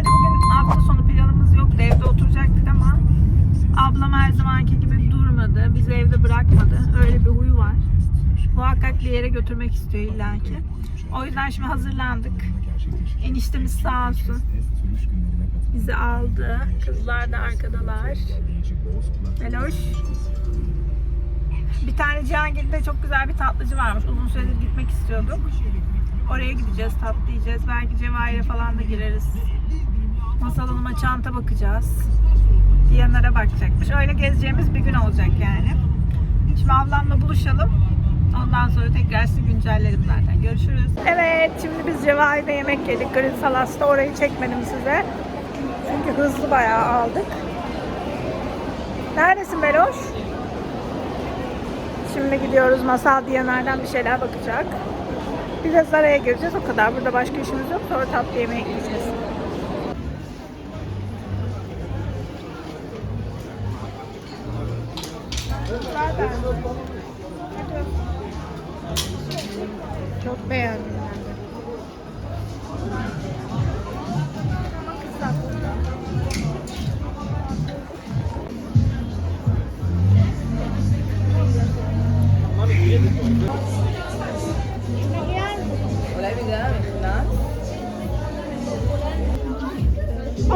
Normalde bugün hafta sonu planımız yoktu. Evde oturacaktık ama ablam her zamanki gibi durmadı. Bizi evde bırakmadı. Öyle bir huyu var. Muhakkak bir yere götürmek istiyor illaki. O yüzden şimdi hazırlandık. Eniştemiz sağ olsun. Bizi aldı. Kızlar da arkadalar. Meloş. Bir tane Cihangir'de çok güzel bir tatlıcı varmış. Uzun süredir gitmek istiyorduk. Oraya gideceğiz, tatlı yiyeceğiz. Belki Cevahir'e falan da gireriz. Masal Hanım'a çanta bakacağız. Diyanlara bakacakmış. Öyle gezeceğimiz bir gün olacak yani. Şimdi ablamla buluşalım. Ondan sonra tekrar sizi güncellerim zaten. Görüşürüz. Evet, şimdi biz Cevahir'de yemek yedik. Green Salas'ta. Orayı çekmedim size. Çünkü hızlı bayağı aldık. Neredesin Beloş? Şimdi gidiyoruz. Masal Diyanar'dan bir şeyler bakacak. Bir de Zara'ya gireceğiz. O kadar. Burada başka işimiz yok. Sonra tatlı yemeğe gideceğiz.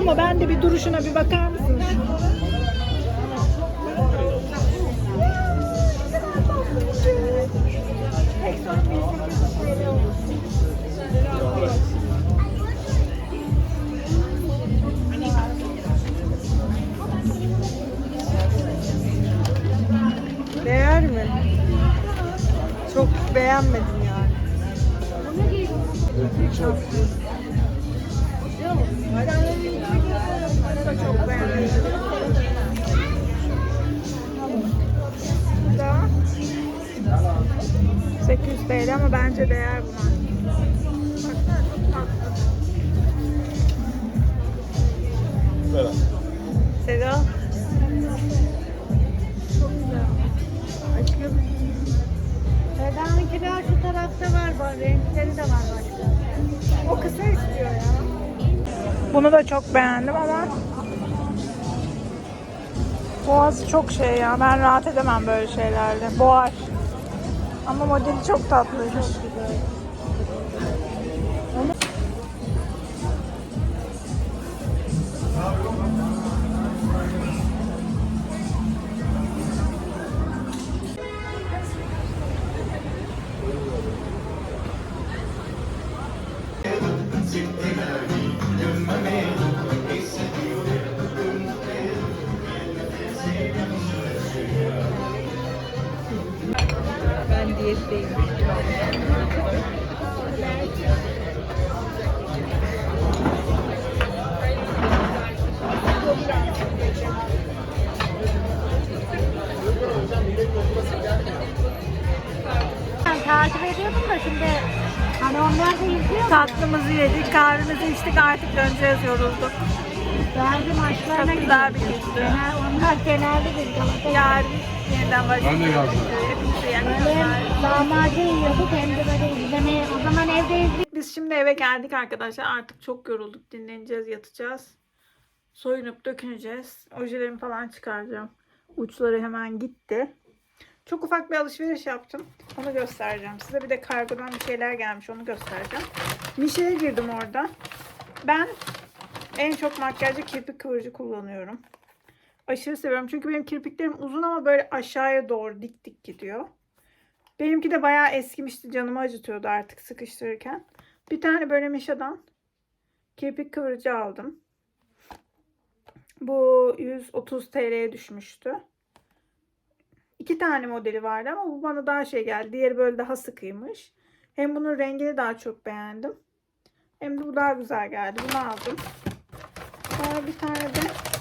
Ama ben de bir duruşuna bir bakar mısın? Değer mi? Çok beğenmedim yani. Çok 800 TL ama bence değer buna. Baksana çok tatlı. Seda. Çok güzel. Aşkım. Seda'nınkiler şu tarafta var. bak, Renkleri de var başka. O kısa istiyor ya. Bunu da çok beğendim ama Boğazı çok şey ya. Ben rahat edemem böyle şeylerde. Boğar. Ama modeli çok tatlıymış. Ben diyetteyim. Ben takip ediyordum da şimdi hani onlar da izliyor. Tatlımızı yedik, kahvemizi içtik artık döneceğiz yorulduk. Derdi maçlarına Çok güzel bir gündü. Genel- Onlar genelde bir Galata. Yarın yeniden başlayacağız. Ben de geldim. Hepinize iyi Böyle akşamlar. lahmacun yiyorduk hem de böyle izlemeye. O zaman evde izliyorduk. Biz şimdi eve geldik arkadaşlar. Artık çok yorulduk. Dinleneceğiz, yatacağız. Soyunup döküneceğiz. Ojelerimi falan çıkaracağım. Uçları hemen gitti. Çok ufak bir alışveriş yaptım. Onu göstereceğim size. Bir de kargodan bir şeyler gelmiş. Onu göstereceğim. Mişe'ye girdim orada. Ben en çok makyajda kirpik kıvırcı kullanıyorum. Aşırı seviyorum. Çünkü benim kirpiklerim uzun ama böyle aşağıya doğru dik dik gidiyor. Benimki de bayağı eskimişti. Canımı acıtıyordu artık sıkıştırırken. Bir tane böyle Misha'dan kirpik kıvırıcı aldım. Bu 130 TL'ye düşmüştü. İki tane modeli vardı ama bu bana daha şey geldi. Diğeri böyle daha sıkıymış. Hem bunun rengini daha çok beğendim. Hem de bu daha güzel geldi. Bunu aldım. Sonra bir tane de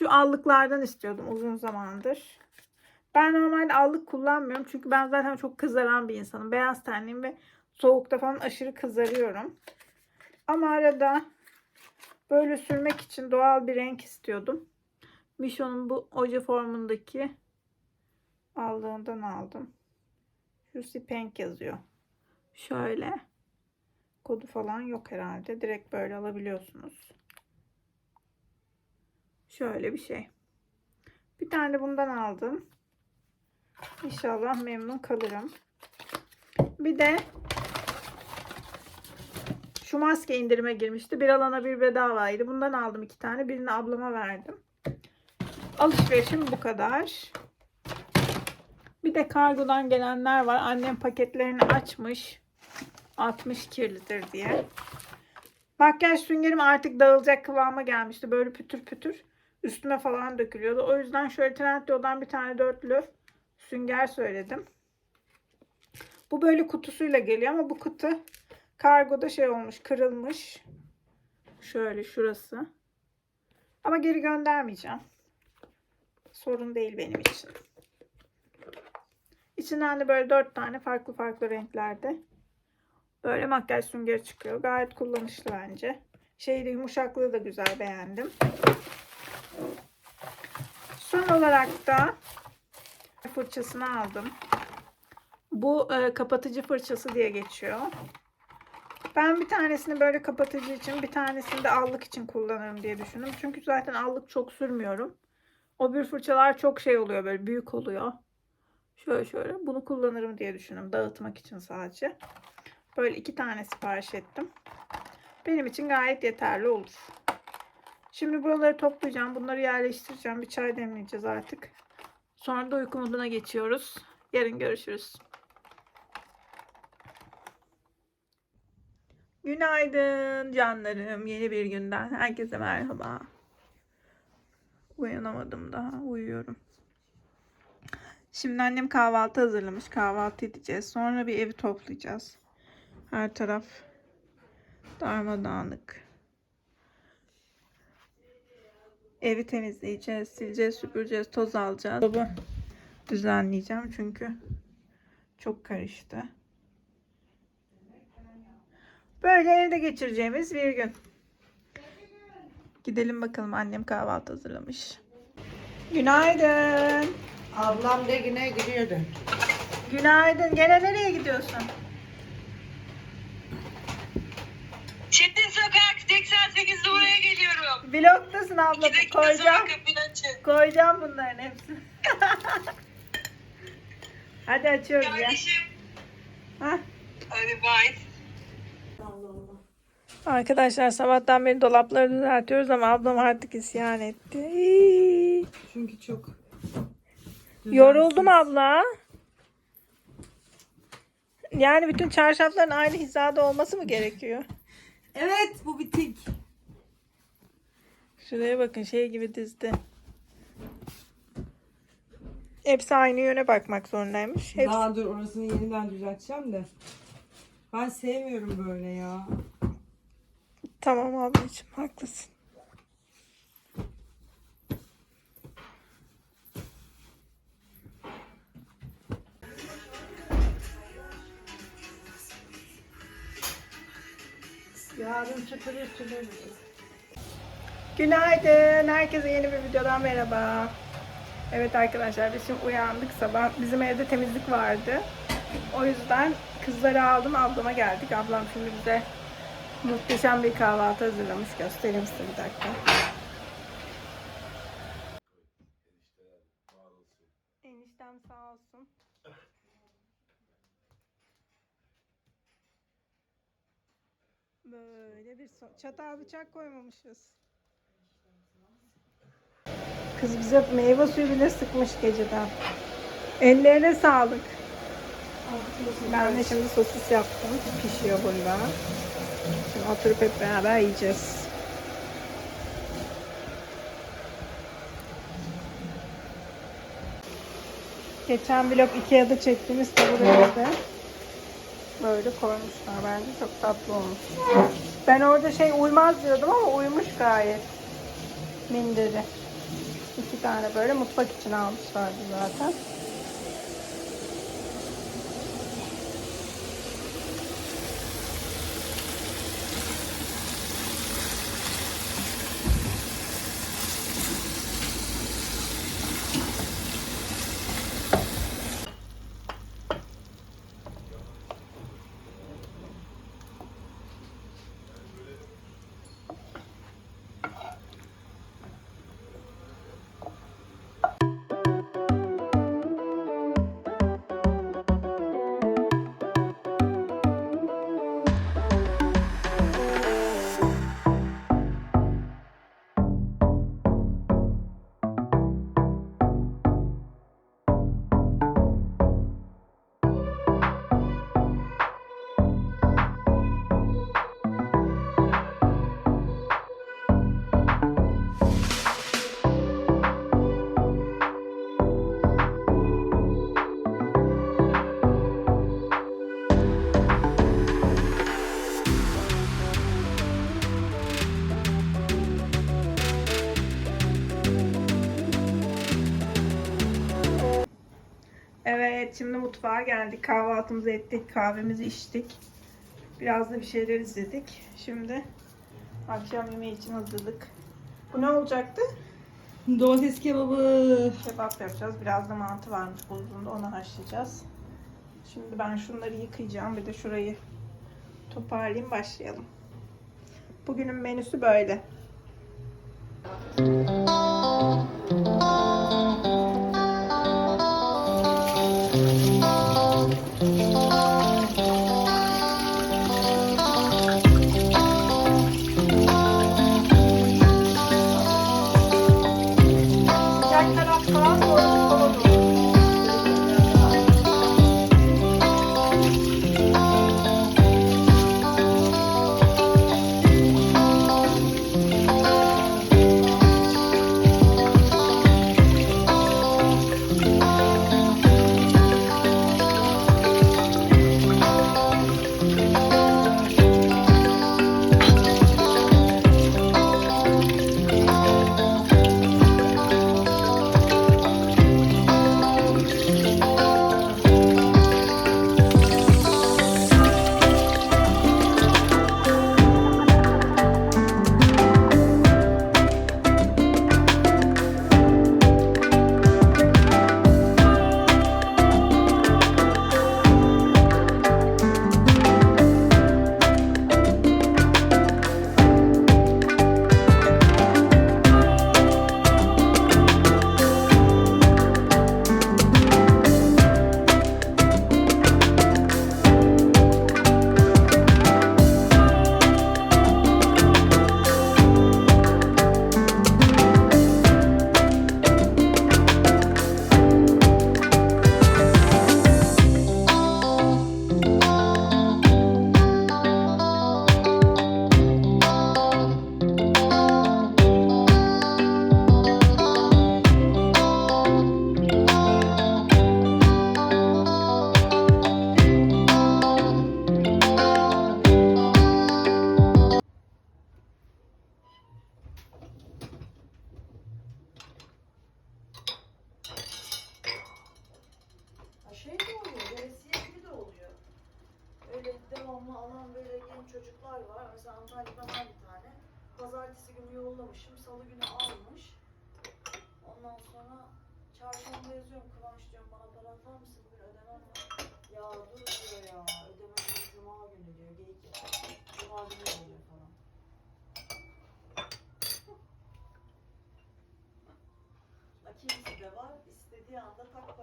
şu allıklardan istiyordum uzun zamandır. Ben normalde allık kullanmıyorum. Çünkü ben zaten çok kızaran bir insanım. Beyaz tenliyim ve soğukta falan aşırı kızarıyorum. Ama arada böyle sürmek için doğal bir renk istiyordum. Mişo'nun bu oje formundaki aldığından aldım. Juicy Pink yazıyor. Şöyle. Kodu falan yok herhalde. Direkt böyle alabiliyorsunuz. Şöyle bir şey. Bir tane de bundan aldım. İnşallah memnun kalırım. Bir de şu maske indirime girmişti. Bir alana bir bedavaydı. Bundan aldım iki tane. Birini ablama verdim. Alışverişim bu kadar. Bir de kargodan gelenler var. Annem paketlerini açmış. 60 kirlidir diye. Makyaj süngerim artık dağılacak kıvama gelmişti. Böyle pütür pütür üstüme falan dökülüyordu. O yüzden şöyle Trendyol'dan bir tane dörtlü sünger söyledim. Bu böyle kutusuyla geliyor ama bu kutu kargoda şey olmuş, kırılmış. Şöyle şurası. Ama geri göndermeyeceğim. Sorun değil benim için. İçinden de böyle dört tane farklı farklı renklerde. Böyle makyaj süngeri çıkıyor. Gayet kullanışlı bence. Şeyi de yumuşaklığı da güzel beğendim. Son olarak da fırçasını aldım. Bu e, kapatıcı fırçası diye geçiyor. Ben bir tanesini böyle kapatıcı için, bir tanesini de allık için kullanırım diye düşündüm. Çünkü zaten allık çok sürmüyorum. O bir fırçalar çok şey oluyor böyle büyük oluyor. Şöyle şöyle bunu kullanırım diye düşündüm. Dağıtmak için sadece. Böyle iki tane sipariş ettim. Benim için gayet yeterli olur. Şimdi buraları toplayacağım. Bunları yerleştireceğim. Bir çay demleyeceğiz artık. Sonra da uyku moduna geçiyoruz. Yarın görüşürüz. Günaydın canlarım. Yeni bir günden herkese merhaba. Uyanamadım daha. Uyuyorum. Şimdi annem kahvaltı hazırlamış. Kahvaltı edeceğiz. Sonra bir evi toplayacağız. Her taraf darmadağınık. Evi temizleyeceğiz, sileceğiz, süpüreceğiz, toz alacağız. Dolabı düzenleyeceğim çünkü çok karıştı. Böyle evde geçireceğimiz bir gün. Gidelim bakalım annem kahvaltı hazırlamış. Günaydın. Ablam da yine gidiyordu. Günaydın. Gene nereye gidiyorsun? Çetin Sokak 88'de buraya geliyorum. Vlogdasın abla. İki dakika Koyacağım. sonra kapıyı açın. Koyacağım bunların hepsini. Hadi açıyoruz ya. Kardeşim. Hah. Hadi bye. Arkadaşlar sabahtan beri dolapları düzeltiyoruz ama ablam artık isyan etti. Çünkü çok Yoruldum abla. Yani bütün çarşafların aynı hizada olması mı gerekiyor? Evet bu bitik. Şuraya bakın şey gibi dizdi. Hepsi aynı yöne bakmak zorundaymış. Hepsi... Daha dur orasını yeniden düzelteceğim de. Ben sevmiyorum böyle ya. Tamam ablacığım haklısın. Çıtırır. Günaydın. Herkese yeni bir videodan merhaba. Evet arkadaşlar biz şimdi uyandık sabah. Bizim evde temizlik vardı. O yüzden kızları aldım ablama geldik. Ablam şimdi bize muhteşem bir kahvaltı hazırlamış. Göstereyim size bir dakika. Eniştem sağ olsun. Böyle bir so- çatal bıçak koymamışız. Kız bize meyve suyu bile sıkmış geceden. Ellerine sağlık. Ben de şimdi sosis yaptım. Pişiyor burada. Şimdi oturup hep beraber yiyeceğiz. Geçen vlog Ikea'da çektiğimiz taburemizi böyle koymuşlar. Bence çok tatlı olmuş. Ben orada şey uymaz diyordum ama uymuş gayet. Minderi. İki tane böyle mutfak için almışlardı zaten. Evet şimdi mutfağa geldik. Kahvaltımızı ettik. Kahvemizi içtik. Biraz da bir şeyler izledik. Şimdi akşam yemeği için hazırlık. Bu ne olacaktı? Domates kebabı. Kebap yapacağız. Biraz da mantı varmış buzluğunda. Onu haşlayacağız. Şimdi ben şunları yıkayacağım. Bir de şurayı toparlayayım. Başlayalım. Bugünün menüsü böyle. Sıcak Yollamışım, salı günü almış. Ondan sonra çarşamba yazıyorum, Kıvanç diyorum bana para atar mısın bugün ödemem var. Ya dur diyor ya, ödemem yok, cuma günü diyor, geyik yapıyor. Cuma günü oluyor falan. Kimisi de var, istediği anda tak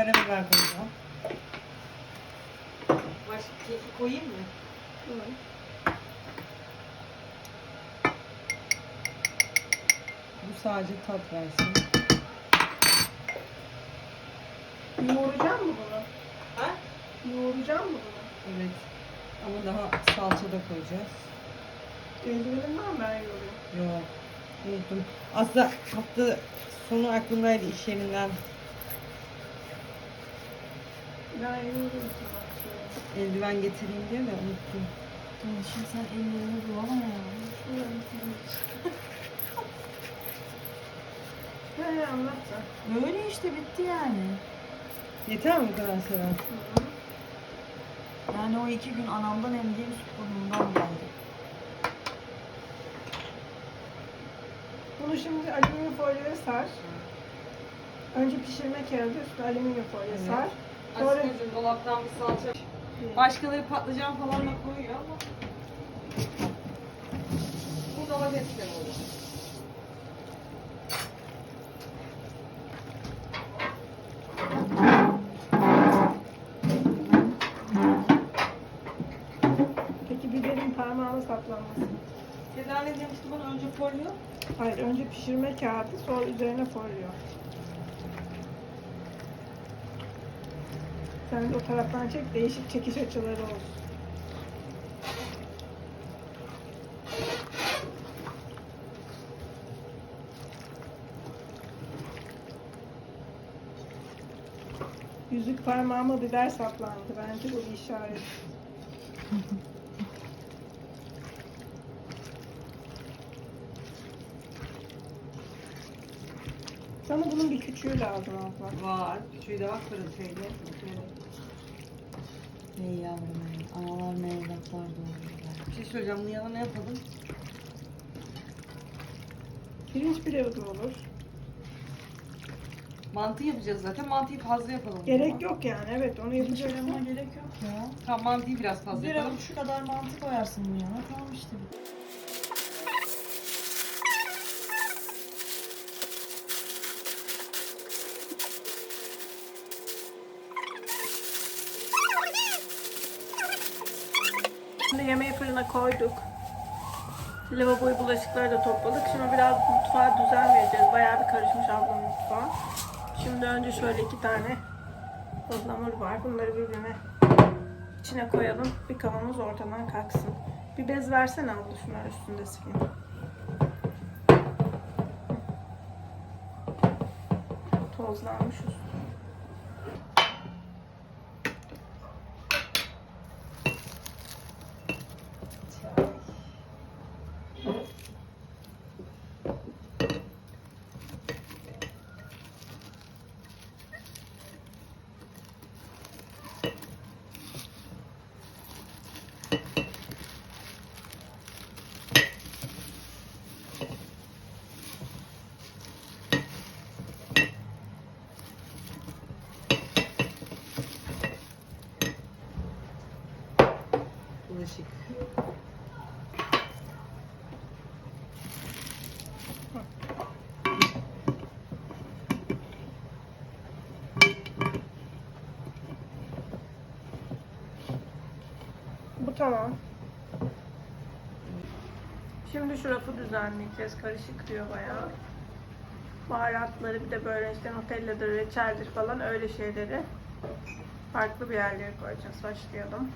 Karabiber koyacağım. Başka keki koyayım mı? Bu sadece tat versin. Yoğuracağım mı bunu? Ha? Yoğuracağım mı bunu? Evet. Ama daha salça da koyacağız. Eldivenim var mı ben yoğurayım? Yok. Unuttum. Aslında hafta sonu aklımdaydı iş yerinden. Eldiven getireyim diye de unuttum. Şimdi sen ellerini bulama ya. He anlattı. Böyle işte bitti yani. Yeter mi bu kadar sever? Yani o iki gün anamdan emdiğim süt burnumdan geldi. Bunu şimdi alüminyum folyoya sar. Önce pişirme kağıdı üstüne alüminyum folyo Evet. sar. Sonra Aslında dolaptan bir salça. Başkaları patlıcan falan da koyuyor ama bu domatesle olur. peki biberin parmağına saplanması. Seda ne demişti bana önce folyo? Hayır önce pişirme kağıdı sonra üzerine folyo. Sen o taraftan çek değişik çekiş açıları olsun. Yüzük parmağıma biber saplandı. Bence bu bir işaret. Sana bunun bir küçüğü lazım abla. Var. Küçüğü de var fırın şeyde. Ey yavrum ey. Analar ne evlatlar doğuruyorlar. Bir şey söyleyeceğim. Bunun yanına ne yapalım? Pirinç pilavı da olur. Mantı yapacağız zaten. Mantıyı fazla yapalım. Gerek zaman. yok yani evet onu yapacağız. Ama gerek yok ya. Tamam mantıyı biraz fazla Bir yapalım. avuç şu kadar mantı koyarsın bu yana. Tamam işte. Şimdi yemeği fırına koyduk. Lavaboyu bulaşıkları da topladık. Şimdi biraz mutfağa düzen vereceğiz. Bayağı bir karışmış ablamın mutfağı. Şimdi önce şöyle iki tane ıhlamur var. Bunları birbirine içine koyalım. Bir kavanoz ortadan kalksın. Bir bez versene abla şunlar üstünde sileyim. Tozlanmış üstü. Bulaşık. Bu tamam. Şimdi şu rafı düzenleyeceğiz. Karışık diyor bayağı. Baharatları bir de böyle işte Nutella'dır, reçeldir falan öyle şeyleri farklı bir yerlere koyacağız. Başlayalım.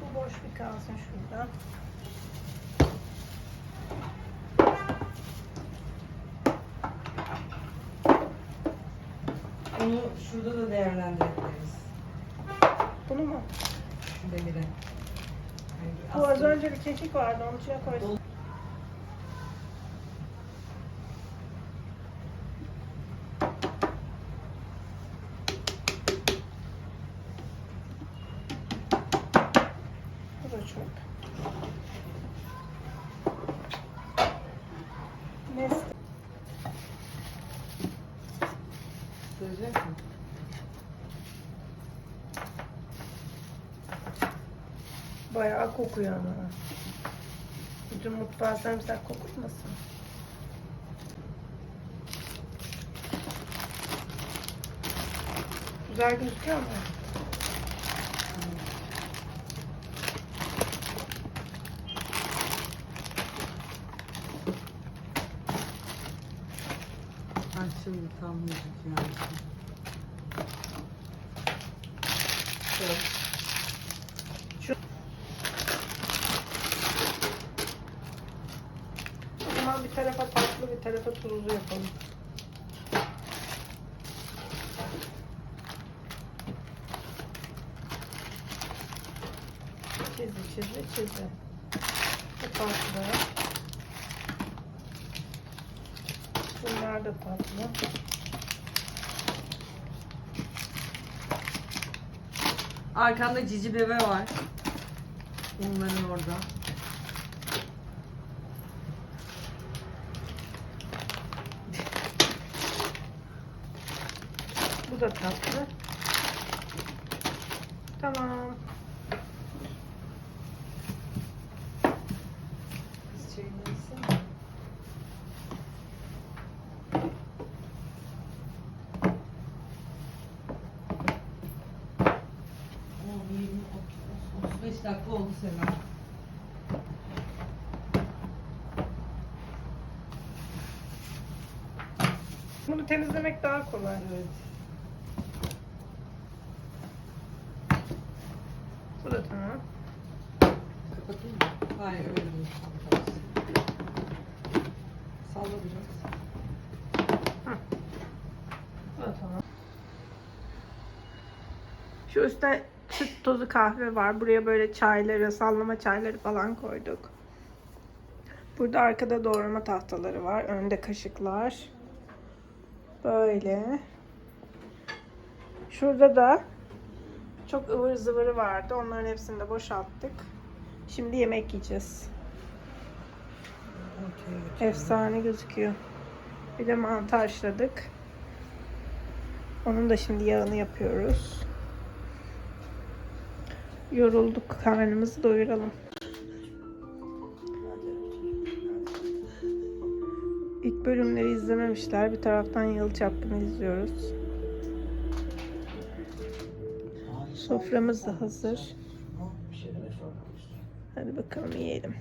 Bu boş bir kalsın şurada. Onu şurada da değerlendirebiliriz. Bunu mu? Şu demiri. Bu az önce bir kekik vardı. Onun içine koysun. kokuyor ama. Bütün mutfağa sarımsak kokulmasın. Güzel gözüküyor ama. Ben şimdi tam müzik yani. Evet. Tarafa tuzlu yapalım. Çizdi çizdi çizdi. Bu tatlı. Bunlar da tatlı. Arkamda cici bebe var. Onların orada. Bu da tatlı. Tamam. Kız çayını içsene. Oo, 20, 30, 35 dakika oldu. Bunu temizlemek daha kolay. Evet. Kapatayım mı? Hayır öyle değil. Salla biraz. Da tamam. Şu üstte süt tozu kahve var. Buraya böyle çayları, sallama çayları falan koyduk. Burada arkada doğrama tahtaları var. Önde kaşıklar. Böyle. Şurada da çok ıvır zıvırı vardı. Onların hepsini de boşalttık. Şimdi yemek yiyeceğiz. Efsane gözüküyor. Bir de mantı haşladık. Onun da şimdi yağını yapıyoruz. Yorulduk. Karnımızı doyuralım. İlk bölümleri izlememişler. Bir taraftan Yalı Çapkın'ı izliyoruz. Soframız da hazır. Hadi bakalım yiyelim.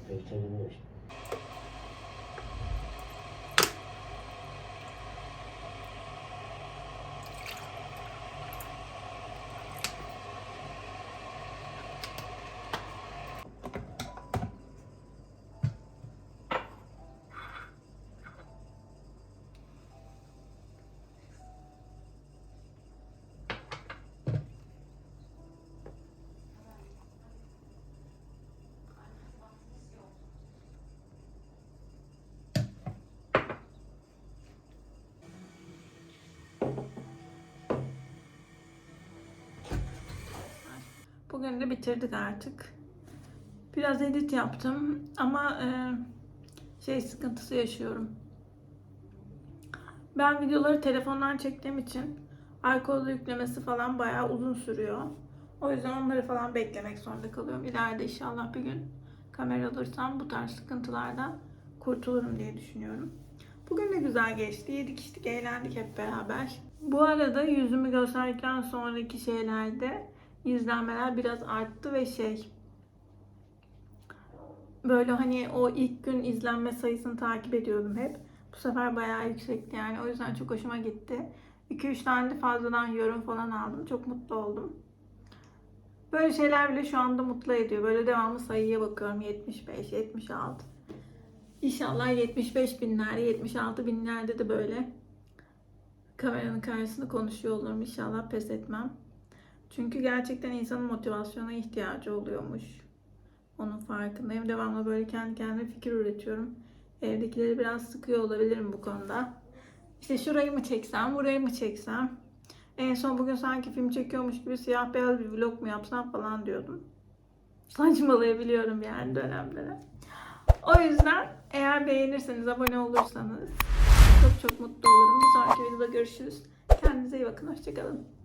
Bugün de bitirdik artık. Biraz edit yaptım ama e, şey sıkıntısı yaşıyorum. Ben videoları telefondan çektiğim için arkalı yüklemesi falan bayağı uzun sürüyor. O yüzden onları falan beklemek zorunda kalıyorum. İleride inşallah bir gün kamera alırsam bu tarz sıkıntılardan kurtulurum diye düşünüyorum. Bugün de güzel geçti. Yedik içtik, eğlendik hep beraber. Bu arada yüzümü gösterdikten sonraki şeylerde izlenmeler biraz arttı ve şey böyle hani o ilk gün izlenme sayısını takip ediyordum hep. Bu sefer bayağı yüksekti yani. O yüzden çok hoşuma gitti. 2-3 tane de fazladan yorum falan aldım. Çok mutlu oldum. Böyle şeyler bile şu anda mutlu ediyor. Böyle devamlı sayıya bakıyorum. 75, 76. İnşallah 75 binler, 76 binlerde de böyle kameranın karşısında konuşuyor olurum. İnşallah pes etmem. Çünkü gerçekten insanın motivasyona ihtiyacı oluyormuş. Onun farkındayım. Devamlı böyle kendi kendime fikir üretiyorum. Evdekileri biraz sıkıyor olabilirim bu konuda. İşte şurayı mı çeksem, burayı mı çeksem. En son bugün sanki film çekiyormuş gibi siyah beyaz bir vlog mu yapsam falan diyordum. Saçmalayabiliyorum yani dönem dönem. O yüzden eğer beğenirseniz, abone olursanız çok çok mutlu olurum. Bir sonraki videoda görüşürüz. Kendinize iyi bakın. Hoşçakalın.